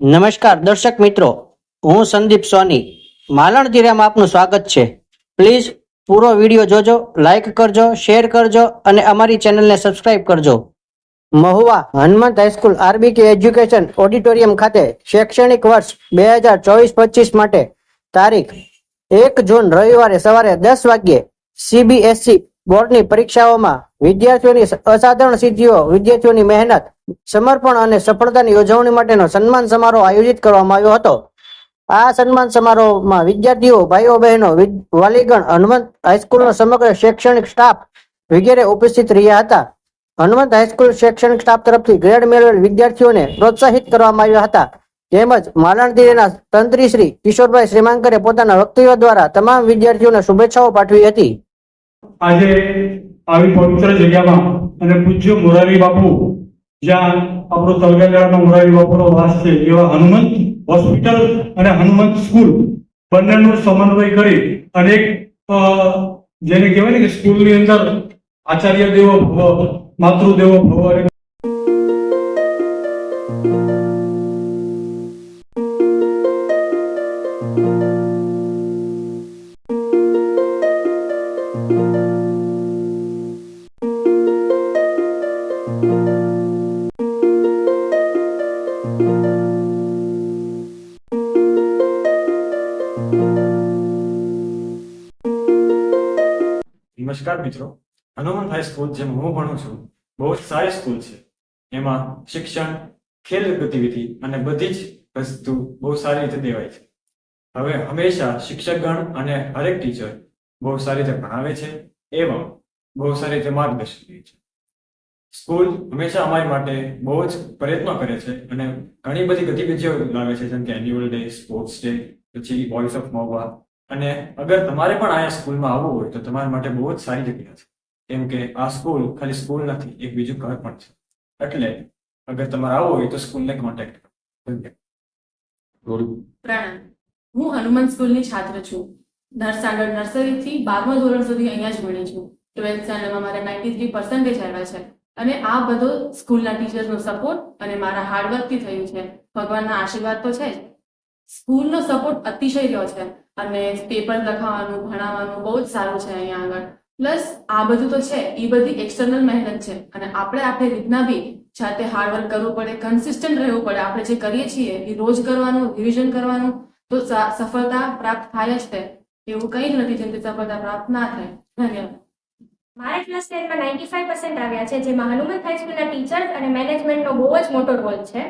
નમસ્કાર, દર્શક મિત્રો. હું સંદીપ સોની. માલણ ધીરામાં આપનું સ્વાગત છે. પ્લીઝ પૂરો વીડિયો જોજો લાઇક કરજો શેર કરજો અને અમારી ચેનલને સબસ્ક્રાઇબ કરજો. Mahuva Hanumant high school RBK education auditorium ખાતે શૈક્ષણિક વર્ષ બે હજાર ચોવીસ પચીસ માટે તારીખ એક જૂન રવિવારે સવારે દસ વાગ્યે સીબીએસસી બોર્ડની પરીક્ષાઓમાં વિદ્યાર્થીઓની અસાધારણ સિદ્ધિઓ, વિદ્યાર્થીઓની મહેનત, સમર્પણ અને સફળતાની ઉજવણી માટેનો સન્માન સમારોહ આયોજિત કરવામાં આવ્યો હતો. આ સન્માન સમારોહમાં વિદ્યાર્થીઓ, ભાઈઓ, બહેનો વાલીગણ, હનુમંત હાઈસ્કૂલનો સમગ્ર શૈક્ષણિક સ્ટાફ વગેરે ઉપસ્થિત રહ્યા હતા. હનુમંત હાઈસ્કૂલ શૈક્ષણિક સ્ટાફ તરફથી ગ્રેડ મેળવેલ વિદ્યાર્થીઓને પ્રોત્સાહિત કરવામાં આવ્યા હતા. તેમજ માલણદીના તંત્રી શ્રી કિશોરભાઈ શ્રીમાંકરે પોતાના વક્તવ્ય દ્વારા તમામ વિદ્યાર્થીઓને શુભેચ્છાઓ પાઠવી હતી. આજે આવી પવિત્ર જગ્યામાં અને પૂજ્ય મોરારી બાપુ, જ્યાં આપણો તલગાજામાં મોરારી બાપુનો વાસ છે, એવા હનુમંત હોસ્પિટલ અને હનુમંત સ્કૂલ બંનેનો સમન્વય કરી અનેક જેને કહેવાય ને કે સ્કૂલની અંદર આચાર્ય દેવો ભવ, માતૃદેવો ભવ નમસ્કાર મિત્રો. હનુમાન હાઈસ્કૂલ જેમાં હું ભણું છું, બહુ જ સારી સ્કૂલ છે. એમાં શિક્ષણ, ખેલ ગતિવિધિ અને બધી જ વસ્તુ બહુ સારી રીતે દેવાય છે. હવે હંમેશા શિક્ષકગણ અને હરેક ટીચર બહુ સારી રીતે ભણાવે છે એવા બહુ સારી રીતે માર્ગદર્શન દે છે. સ્કૂલ હંમેશા અમારી માટે બહુ જ પ્રયત્નો કરે છે અને ઘણી બધી ગતિવિધિઓ લાવે છે, જેમ કે એન્યુઅલ ડે સ્પોર્ટ્સ ડે પછી વોઇસ ઓફ મહુવા અને અગર તમારે પણ આ સ્કૂલમાં આવવું હોય તો તમારા માટે બહુ જ સારી જગ્યા છે. કેમ કે આ સ્કૂલ ખાલી સ્કૂલ નથી એક બીજું ઘર પણ છે. એટલે અગર તમારે આવવું હોય તો સ્કૂલને કોન્ટેક્ટ કરો. પ્રણામ. હું હનુમાન સ્કૂલની છાત્ર છું. નરસાગર નર્સરીથી બારમા ધોરણ સુધી અહીંયા જ ભણી છું. ટ્વેલ્થ સ્ટાન્ડર્ડમાં મારા નાઇન્ટી થ્રી પર્સન્ટેજ આવ્યા છે. અને આ બધો સ્કૂલના ટીચર્સનો સપોર્ટ અને મારા હાર્ડવર્કથી થયું છે. ભગવાનના આશીર્વાદ તો છે જ. સ્કૂલનો સપોર્ટ અતિશય રહ્યો છે. અને પેપર લખાવાનું, ભણાવવાનું બહુ જ સારું છે અહીંયા આગળ. પ્લસ આ બધું તો છે, એ બધી એક્સટર્નલ મહેનત છે. અને આપણે આપણી રીતના બી જાતે હાર્ડવર્ક કરવું પડે કન્સિસ્ટન્ટ રહેવું પડે. આપણે જે કરીએ છીએ, એ રોજ કરવાનું રિવિઝન કરવાનું, તો સફળતા પ્રાપ્ત થાય જ છે એવું કંઈ જ નથી જેમથી સફળતા પ્રાપ્ત ના થાય. ધન્યવાદ. મારા ક્લાસ ટેનમાં નાઇન્ટી ફાઈવ પર્સન્ટ આવ્યા છે, જેમાં હનુમંત હાઈસ્કૂલના ટીચર્સ અને મેનેજમેન્ટનો બહુ જ મોટો રોલ છે.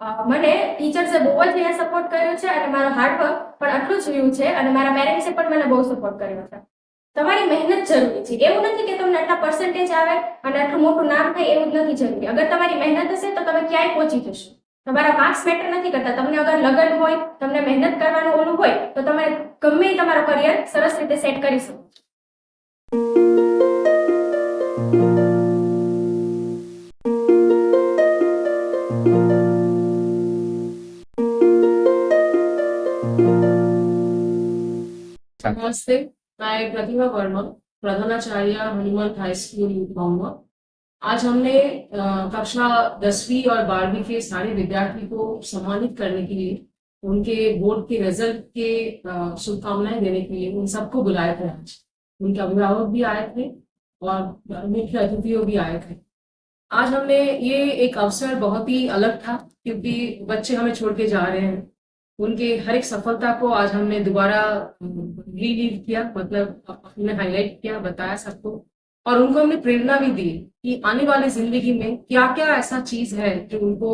મને ટીચર્સે બહુ જ અહીંયા સપોર્ટ કર્યો છે અને મારો હાર્ડવર્ક પણ આટલું જ રહ્યું છે અને મારા પેરેન્ટ્સે પણ મને બહુ સપોર્ટ કર્યો છે. તમારી મહેનત જરૂરી છે. એવું નથી કે તમને આટલા પર્સન્ટેજ આવે અને આટલું મોટું નામ થાય એવું જ નથી જરૂરી. અગર તમારી મહેનત હશે તો તમે ક્યાંય પહોંચી જશો. તમારા માર્ક્સ મેટર નથી કરતા. તમને અગર લગન હોય, તમને મહેનત કરવાનું ઓલું હોય, તો તમે ગમે એ તમારો કરિયર સરસ રીતે સેટ કરી શકો नमस्ते, मैं प्रतिभा वर्मा, प्रधानाचार्य हनुमंत हाई स्कूल महुआ आज हमने कक्षा दसवीं और बारहवीं के सारे विद्यार्थी को सम्मानित करने के लिए, उनके बोर्ड के रिज़ल्ट के शुभकामनाएँ देने के लिए उन सबको बुलाए थे आज। उनके अभिभावक भी आए थे और मुख्य अतिथियों भी आए थे। आज हमने ये एक अवसर बहुत ही अलग था, क्योंकि बच्चे हमें छोड़ के जा रहे हैं। उनके हर एक सफलता को आज हमने दोबारा रिलीव किया मतलब हमने हाईलाइट किया, बताया सबको। और उनको हमने प्रेरणा भी दी कि आने वाली ज़िंदगी में क्या क्या ऐसा चीज़ है जो उनको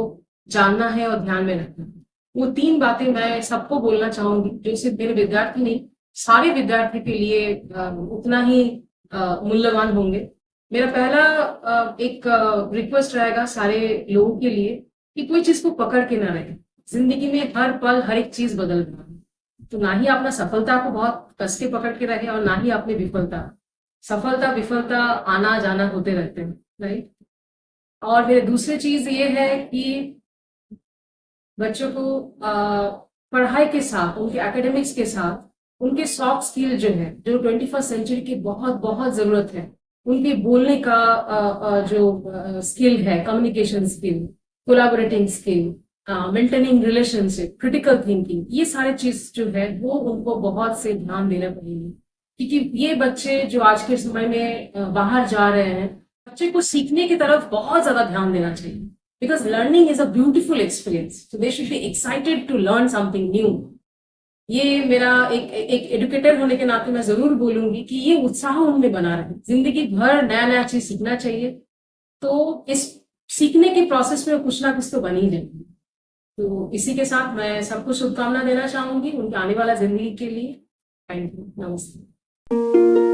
जानना है और ध्यान में रखना है। वो तीन बातें मैं सबको बोलना चाहूँगी, जो सिर्फ़ मेरे विद्यार्थी नहीं, सारे विद्यार्थी के लिए उतना ही मूल्यवान होंगे। मेरा पहला एक रिक्वेस्ट रहेगा सारे लोगों के लिए कि कोई चीज़ को पकड़ के ना रहे। ज़िंदगी में हर पल, हर एक चीज़ बदल रहा है तो ना ही अपना सफलता को बहुत कस के पकड़ के रहे और ना ही अपनी विफलता। सफलता, विफलता आना जाना होते रहते हैं राइट और फिर दूसरी चीज़ ये है कि बच्चों को पढ़ाई के साथ, उनके एकेडमिक्स के साथ, उनके सॉफ्ट स्किल जो है, जो ट्वेंटी फ़र्स्ट सेंचुरी की बहुत बहुत ज़रूरत है, उनके बोलने का जो स्किल है communication skill collaborating skill maintaining relationship critical thinking ये सारे चीज़ जो है, वो उनको बहुत से ध्यान देना पड़ेंगे। क्योंकि ये बच्चे जो आज के समय में बाहर जा रहे हैं, बच्चे को सीखने की तरफ़ बहुत ज़्यादा ध्यान देना चाहिए। Because learning is a beautiful experience so they should be excited to learn something new ये मेरा एक एक एडुकेटर होने के नाते मैं ज़रूर बोलूँगी कि ये उत्साह उनमें बना रहे। ज़िंदगी भर नया नया चीज़ सीखना चाहिए। तो इस सीखने के प्रोसेस में कुछ ना कुछ तो बनी जाएगी। तो इसी के साथ मैं सबको शुभकामना देना चाहूंगी उनके आने वाला जिंदगी के लिए थैंक यू नमस्ते